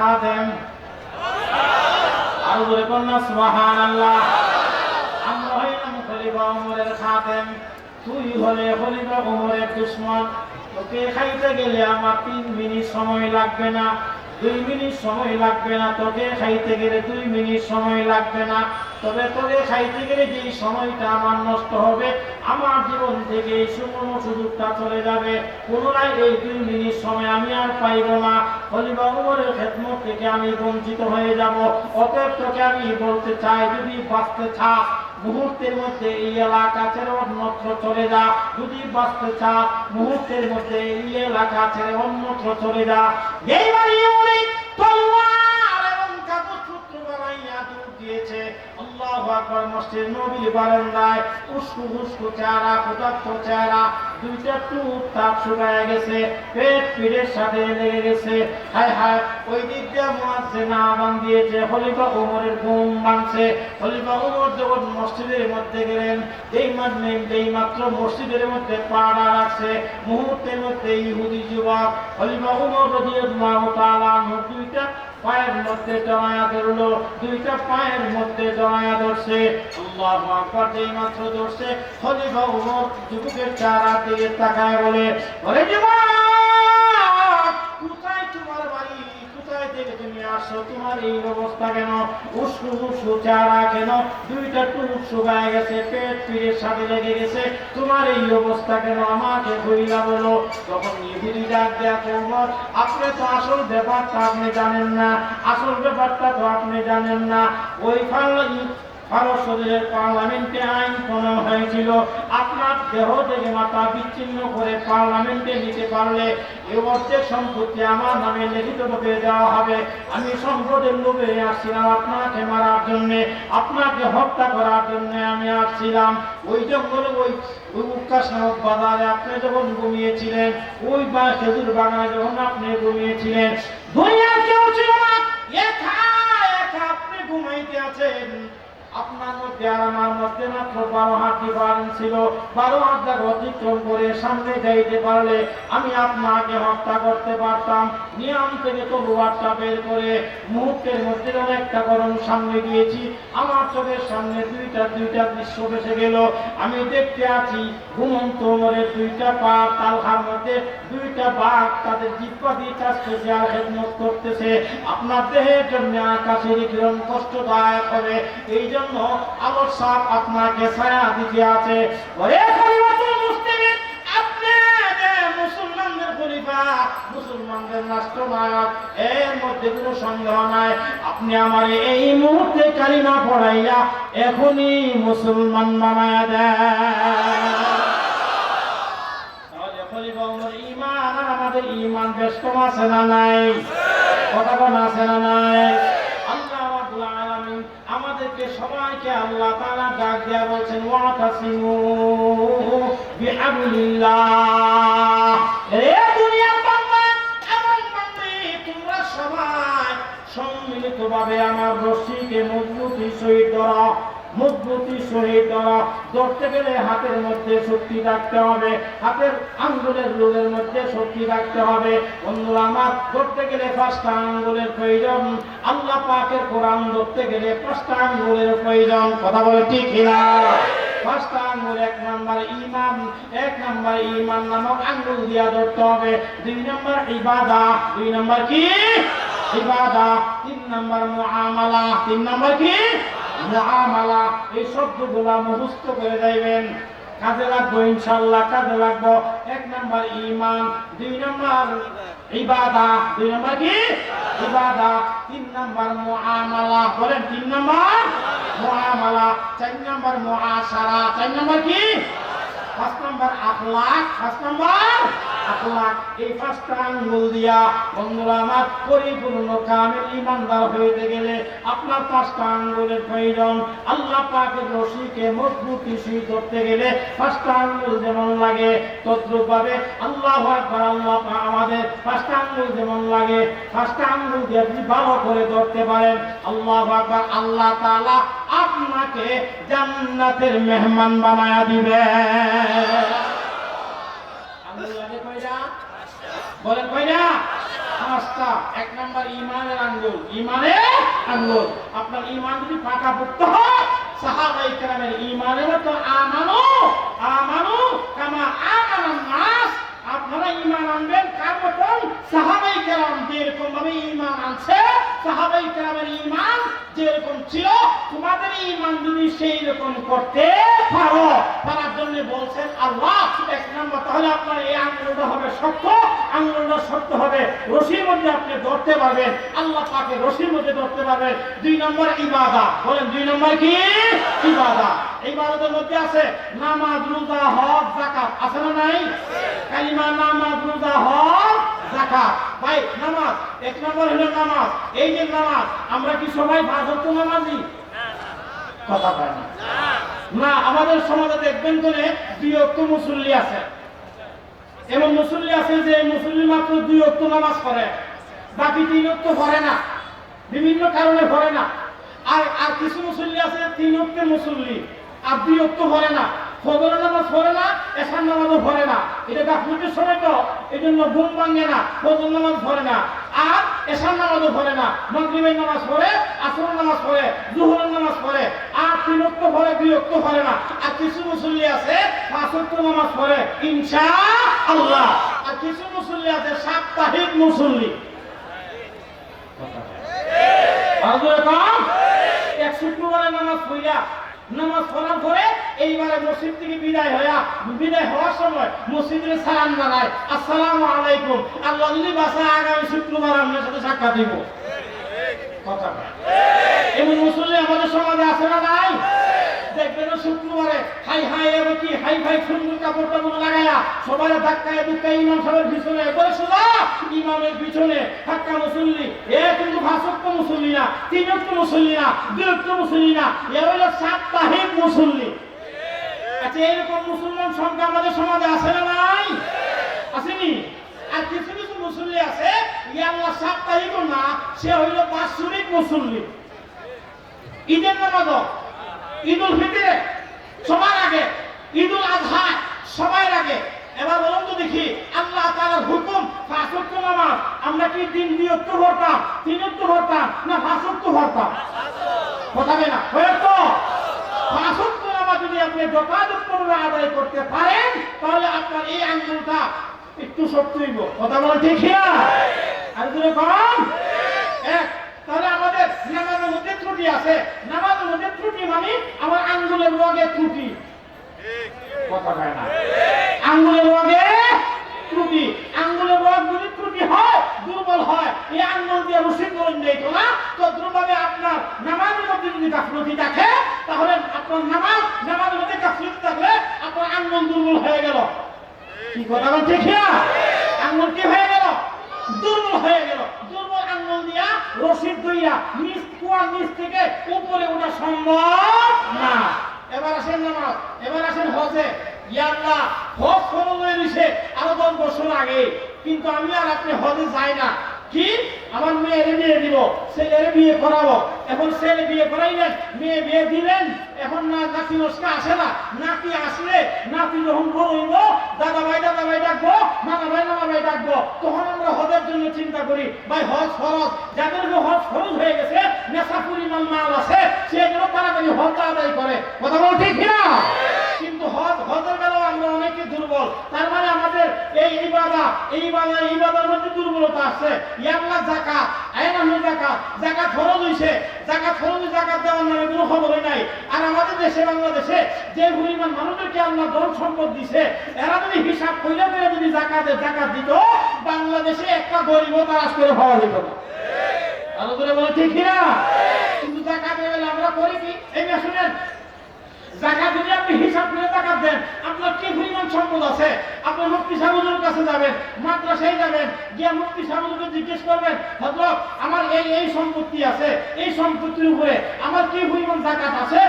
খাদেম আর বলে কন্যা সুবাহান আল্লাহ আমরা হইলাম খলিফা উমরের খাদেম তুই হলে খলিফা উমরের দুশ্মন। তোকে খাইতে গেলে আমার তিন মিনিট সময় লাগবে না। দুই মিনিট সময় লাগবে না, তোকে খাইতে গেলে দুই মিনিট সময় লাগবে না। তবে তোকে খাইতে গেলে যে সময়টা আমার নষ্ট হবে, আমার জীবন থেকে এই সুবর্ণ সুযোগটা চলে যাবে। পুনরায় এই দুই মিনিট সময় আমি আর পাইব না। হলিবা উমরের খেদমত থেকে আমি বঞ্চিত হয়ে যাব। অতএব তোকে আমি বলতে চাই, যদি বাঁচতে চাস মুহূর্তের মধ্যে এই এলাকা ছেড়ে অন্যত্র চলে যা। যদি বাঁচতে চা মুহূর্তের মধ্যে এই এলাকা ছেড়ে অন্যত্র চলে যা। আল্লাহ আকবার মসজিদ নবীর বারান্দায় উস্কু উস্কু চেহারা, ক্ষুধার্ত চেহারা। তাপ শুকায় গেছে। পেট পিঠের সাথে গেছে। হায় দিয়েছে খলিফা মসজিদের মধ্যে গেলেন মসজিদের মধ্যে পাড়া রাখছে। মুহূর্তের মধ্যে ইহুদি যুবক খলিফা ওমর রাদিয়াল্লাহু তাআলা দুইটা পায়ের মধ্যে জড়ায়া ধরলো। দুইটা পায়ের মধ্যে জড়ায়া ধরছে। আল্লাহু আকবার যেই মাত্র ধরছে। খলিফা ওমর যুবকের চেহারা দিকে তাকায় বলে, ওরে কোথায় তোমার এই অবস্থা কেন? আমাকে কইলা বলো। তখন ইহুদি ডাক দেয়া তোমার আপনি তো আসল ব্যাপারটা আপনি জানেন না। আসল ব্যাপারটা তো আপনি জানেন না। ওই ফাল্লা ভারত শরীরের পার্লামেন্টে আইন হয়েছিল। আপনার মাথা বিচ্ছিন্ন করে পার্লামেন্টে পারলে সম্পত্তি আমার নামে হবে। আমি সম্পদের লোভে আসছিলাম আপনাকে মারার জন্য। আপনাকে হত্যা করার জন্য আমি আসছিলাম। ওই জঙ্গলে ওই ওই উৎকাশ বাজারে আপনি যখন ঘুমিয়েছিলেন, ওই বা খেজুর বাগানে যখন আপনি ঘুমিয়েছিলেন কেউ ছিল না। একা একা আপনি ঘুমাইতে আছেন। আপনার মধ্যে আর আমার মধ্যে মাত্র বারো ছিল। বারো হাত অতিক্রম করে সামনে যাইতে পারলে আমি আপনাকে হত্যা করতে পারতাম। নিয়ম থেকে বের করে মুহূর্তের মধ্যে অনেকটা গরম সামনে দিয়েছি। আমার চোখের সামনে দুইটা দুইটা দৃশ্য গেল। আমি দেখতে আছি ঘুমন্ত মরের দুইটা পা তালখার মধ্যে দুইটা বাঘ তাদের দিয়ে খেদমত করতেছে। আপনার দেহের জন্য আকাশের কিরণ কষ্টদায়ক হবে। এই জন্য আলোর সাপ আপনাকে ছায়া দিতে আছে। আমাদের বেশ কম আছে না নাই? কথা আছে না নাই? আমাদেরকে সবাইকে আল্লাহ তাআলা ডাক দেয়া বলছেন ওয়াতাসিমু বিহাবলিল্লাহ এ আমার রশ্মিকে মজবুতি সহিত মজবুতি সহিত ধরো ধরতে গেলে হাতের মধ্যে শক্তি রাখতে হবে, হাতের আঙ্গুলের রোলের মধ্যে শক্তি রাখতে হবে। বন্ধুরা আমার ধরতে গেলে পাঁচটা আঙ্গুলের প্রয়োজন। আল্লাহ পাকের কোরআন ধরতে গেলে পাঁচটা আঙ্গুলের প্রয়োজন। কথা বলে ঠিক কিনা? পাঁচটা আঙ্গুল, এক ইমান এক নাম্বার ইমান নামক আঙ্গুল দিয়া ধরতে হবে। দুই নাম্বার ইবাদা, দুই নাম্বার কি? ইবাদা। তিন নাম্বার মুআমালা, তিন নাম্বার কি? মুআমালা এই শব্দগুলা মুখস্থ করে যাইবেন। কাজে লাগবো ইনশাল্লাহ কাজে লাগবো। এক নাম্বার ইমান দুই নাম্বার ইবাদা, দুই নাম্বার কি? ইবাদা। তিন নাম্বার মুআমালা, বলেন তিন নাম্বার মুআমালা, চার নাম্বার মুআশারা, চার নাম্বার কি? পাঁচ নাম্বার আখলাক পাঁচ নাম্বার আখলাক এই পাঁচটা আঙ্গুল দিয়া, বন্ধুরা, আমার পরিপূর্ণ কামিল ইমানদার হইতে গেলে আপনার পাঁচটা আঙ্গুলের প্রয়োজন। আল্লাহ পাকের রশিকে মজবুতি গেলে পাঁচটা আঙ্গুল যেমন লাগে আল্লাহ আকবার, আল্লাহ আমাদের পাঁচটা আঙ্গুল যেমন লাগে, পাঁচটা আঙ্গুল দিয়ে আপনি ভালো করে ধরতে পারেন। আল্লাহ আকবার, আল্লাহ তাআলা আপনাকে জান্নাতের মেহমান বানায়া দিবে আঙ্গুল লাগে কয়টা? বলেন কয়টা? পাঁচটা। এক নাম্বার ইমানের আঙ্গুল। ইমানের আঙ্গুল। আপনার ইমান যদি পাকা পুক্ত হয় ইমানের মতো আমানো আমানো কামা আমানান নাস। আপনারা ইমান আনবেন কার মতন? সাহাবাই কেরাম যেরকম ভাবে ইমান আনছে, সাহাবাই কেরামের ইমান যেরকম ছিল তোমাদের ইমান যদি সেই রকম করতে পারো তার জন্য বলছেন আল্লাহ এক নম্বর তাহলে আপনার এই আঙ্গুলটা হবে শক্ত আঙ্গুলটা শক্ত হবে রশির মধ্যে আপনি ধরতে পারবেন আল্লাহ পাকে রশির মধ্যে ধরতে পারবেন। দুই নম্বর ইবাদা বলেন দুই নম্বর কি? ইবাদা। এই ইবাদতের মধ্যে আছে নামাজ রোজা হক যাকাত আছে না নাই? কালিমা নামাজ রোজা হজ ভাই, নামাজ। এক নম্বর হলো নামাজ। এই যে নামাজ, আমরা কি সবাই পাঁচ কথা পায় না। না, আমাদের সমাজে দেখবেন করে দুই অক্ত মুসল্লি আছে। এমন মুসল্লি আছে যে মুসল্লি মাত্র দুই অক্ত নামাজ পড়ে। বাকি তিন অক্ত পড়ে না। বিভিন্ন কারণে পড়ে না। আর আর কিছু মুসল্লি আছে, তিন অক্তের মুসল্লি। আর দুই অক্ত পড়ে না। ফজর নামাজ পড়ে না এসার নামাজও পড়ে না। এটা গাফলুটের সময় তো এই জন্য ঘুম ভাঙে না, ফজর নামাজ পড়ে না। আর এসার নামাজও পড়ে না মন্ত্রীবের নামাজ পড়ে আসর নামাজ পড়ে, জুহরের নামাজ পড়ে। আর তিন অক্ত পড়ে অক্ত পড়ে না। আর কিছু মুসল্লি আছে, পাঁচ নামাজ পড়ে ইনশা আল্লাহ আর কিছু মুসল্লি আছে, সাপ্তাহিক মুসল্লি। আর এক শুক্রবারে নামাজ পড়িয়া নামাজ পড়ার পরে এইবারে মসজিদ থেকে বিদায় হইয়া বিদায় হওয়ার সময় মসজিদের সালাম জানায়, আসসালামু আলাইকুম। আল্লাহ যদি বাসায় আগামী শুক্রবার আপনার সাথে সাক্ষাৎ দিব এমন মুসল্লি আমাদের সমাজে আছে না নাই? দেখবেন শুক্রবারে হাই হাই এবার কি হাই ফাই সুন্দর কাপড় টাপড় লাগায়া সবাই ধাক্কায় ধুক্কায় ইমাম সাহেবের পিছনে বলে শোনা ইমামের পিছনে ধাক্কা মুসল্লি, এ ভাষক্ত মুসল্লি না তিনক্ত মুসল্লি না মুসল্লি না এ হলো সাপ্তাহিক মুসল্লি। আচ্ছা এরকম মুসলমান সংখ্যা আমাদের সমাজে আছে না নাই? আসেনি? আর কিছু কিছু মুসল্লি আছে ইয়াল্লা সাপ্তাহিক না, সে হইল বাৎসরিক মুসল্লি। ঈদের নামাজ, ঈদুল ফিতরে সবার আগে ঈদুল আজহা সবার আগে এবার বলুন তো দেখি আল্লাহ তাআলার হুকুম পাঁচ ওয়াক্ত নামাজ আমরা কি দিন বিয়ক্ত ভরতাম তিন ওয়াক্ত না পাঁচ ওয়াক্ত ভরতাম না? হয়ে তো? নামাজ যদি আপনি যথাযথভাবে আদায় করতে পারেন তাহলে আপনার এই আঙ্গুলটা একটু শক্ত হইব। কথা বলা ঠিক না আর যদি কম এক তাহলে আমাদের নামাজের মধ্যে ত্রুটি আছে। নামাজের মধ্যে ত্রুটি মানে আমার আঙ্গুলের রোগে ত্রুটি। কথা কয় না? আঙ্গুলের রোগে ত্রুটি আঙ্গুলের রোগ যদি ত্রুটি হয় দুর্বল হয়, এই আঙ্গুল দিয়ে রুশি করে যেত না তো দ্রুতভাবে আপনার নামাজের মধ্যে যদি গাফলতি থাকে, তাহলে আপনার নামাজ, নামাজের মধ্যে গাফলতি থাকলে আপনার আঙ্গুল দুর্বল হয়ে গেল। কি কথা ঠিক না? আঙ্গুল কি হয়ে গেল? দুর্বল হয়ে গেল। দুর্বল আঙ্গুল দিয়া রশিদ দইয়া নিচ কুয়ার নিচ থেকে উপরে ওঠা সম্ভব না। এবার আসেন নামাজ, এবার আসেন হজে। ইয়াল্লাহ, হজ ফরজ হয়ে দিছে আরও দশ বছর আগে কিন্তু আমি আর আপনি হজে যাই না। কি? আমার মেয়ের বিয়ে দিব, ছেলের বিয়ে করাবো। এখন ছেলে বিয়ে করাইলেন মেয়ে বিয়ে দিলেন এখন না নাতি নস্কা আসে না, নাতি আসলে নাতি যখন হইব দাদা ভাই দাদা ভাই ডাকবো মামা ভাই মামা ভাই ডাকবো। তখন আমরা হজের জন্য চিন্তা করি, ভাই, হজ ফরজ যাদের হজ ফরজ হয়ে গেছে নেশা পরিমাণ মাল আছে সেগুলো তাড়াতাড়ি হজ আদায় করে। কথা বল ঠিক না কিন্তু হজ হজের বেলাও আমরা অনেকে দুর্বল তার মানে আমাদের এই ইবাদা এই এই ইবাদার মধ্যে দুর্বলতা আছে। ইয়াল্লা জাকাত আয়না হয়ে জাকাত জাকাত ফরজ হইছে। জাকাত ফরজ জাকাত দেওয়ার নামে কোনো খবরই নাই। আর আমাদের দেশে, বাংলাদেশে যে পরিমাণ মানুষদেরকে আল্লাহ ধন সম্পদ দিছে, এরা যদি হিসাব কইলে করে যদি জাকাতের জাকাত দিত, বাংলাদেশে একটা গরিবও তারাস করে পাওয়া যেত না। আরও করে বলে ঠিক না কিন্তু জাকাত আমরা করি কি? এই শুনেন জাকাত যদি আপনি হিসাব করে জাকাত দেন। আপনার কি পরিমাণ সম্পদ আছে? আপনি মুফতি সাহেবের কাছে যাবেন, মাদ্রাসায় যাবেন, গিয়ে মুক্তি সাহেবকে জিজ্ঞেস করবেন হজরত আমার এই এই সম্পত্তি আছে, এই সম্পত্তির উপরে আমার কি পরিমাণ জাকাত আছে?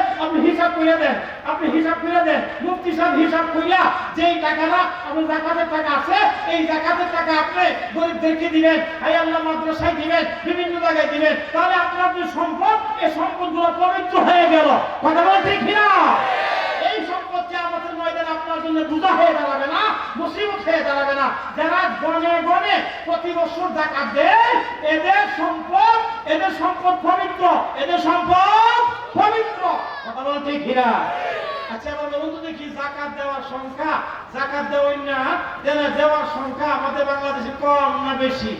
আপনি দেন, আপনি হিসাব করে দেন। মুফতি সাহেব হিসাব কইরা যেই টাকাটা আপনার জাকাতের টাকা আছে, এই জাকাতের টাকা আপনি গরিবদেরকে দিবেন, হাই আল্লাহ মাদ্রাসায় দিবেন, বিভিন্ন জায়গায় দিবেন। তাহলে আপনার যে সম্পদ, এই সম্পদগুলো পবিত্র হয়ে গেল। কথা বলা ঠিক না এই সম্পদকে আমাদের ময়দান আপনার জন্য বুঝা হয়ে দাঁড়াবে মুসিবত হয়ে দাঁড়াবে না। যারা গনে গনে প্রতি বছর জাকাত দেয়, এদের সম্পদ এদের সম্পদ পবিত্র, এদের সম্পদ পবিত্র। কথা বলো ঠিক কিনা? আচ্ছা দেখি জাকাত দেওয়ার সংখ্যা জাকাত না দেওয়ার সংখ্যা আমাদের বাংলাদেশে কম না বেশি?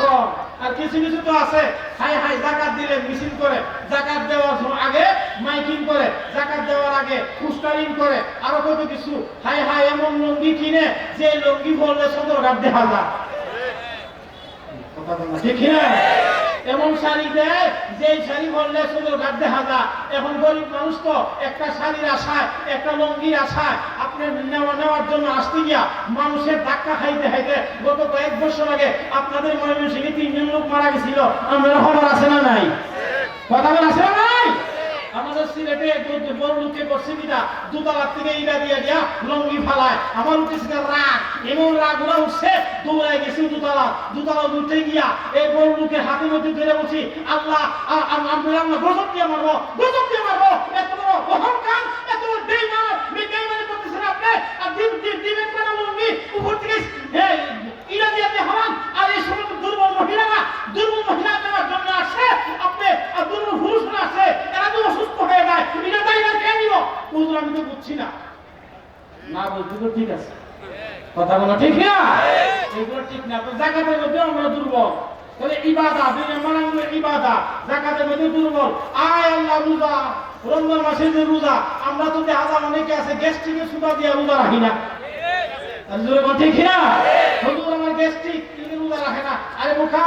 কম? আর কিছু কিছু তো আছে। হাই হাই জাকাত দিলে মিছিল করে জাকাত দেওয়ার আগে মাইকিং করে আগে পুস্টারিং করে। আরও কত কিছু? হাই হাই এমন লঙ্গি কিনে যে লঙ্গি বললে সদরঘাট দেখা যায়। ঠিক না এমন শাড়ি দেয় যে শাড়ি বললে ঘাট দেখা যায়। এখন গরিব মানুষ তো একটা শাড়ির আশায়, একটা লঙ্গির আশায় আপনি নেওয়া নেওয়ার জন্য আসতে গিয়া মানুষের ধাক্কা খাইতে খাইতে গত কয়েক বছর আগে আপনাদের ময়মনসিংহে তিনজন লোক মারা গেছিল। আপনার খবর আছে না নাই? কথা বলা আছে না আমাদের সিলেটে বড় লোককে করছে কিনা দুতলার থেকে ইটা দিয়ে দিয়া লঙ্গি ফালায়। আমার উঠেছে রাগ, এমন রাগ ওরা উঠছে, দৌড়ায় গেছি দুতলা। দুতলা উঠে গিয়া এই বড় লোকের হাতের মধ্যে ধরে বলছি, আল্লাহ আমরা আমরা গজব দিয়ে মারবো, গজব দিয়ে মারবো। এত বড় অহংকার, এত বড় বেইমান করতেছেন আপনি। আর দিন দিন দিবেন কেন লঙ্গি উপর থেকে এই ইটা দিয়ে দিয়ে হলাম আর এই সমস্ত দুর্বল মহিলারা দুর্বল মহিলা দেওয়ার জন্য আসে আপনি আর দুর্বল পুরুষরা আসে এরা তো অসুস্থ হয়ে যায় এটা তাই না কে নিব হুজুর আমি তো বুঝছি না। না বলতে তো ঠিক আছে। কথা বলা ঠিক না? এগুলো ঠিক না, তো জাকাতের মধ্যে আমরা দুর্বল। তাহলে ইবাদা দুই নম্বর হলো ইবাদা, জাকাতের মধ্যে দুর্বল। আয় আল্লাহ, রোজা। রমজান মাসে যে রোজা, আমরা তো দেখা অনেকে আছে গ্যাস্ট্রিকে সুদা দিয়ে রোজা রাখি না। ঠিক না? হুজুর আমার গ্যাস্ট্রিক রোজা রাখে না। আরে মুখা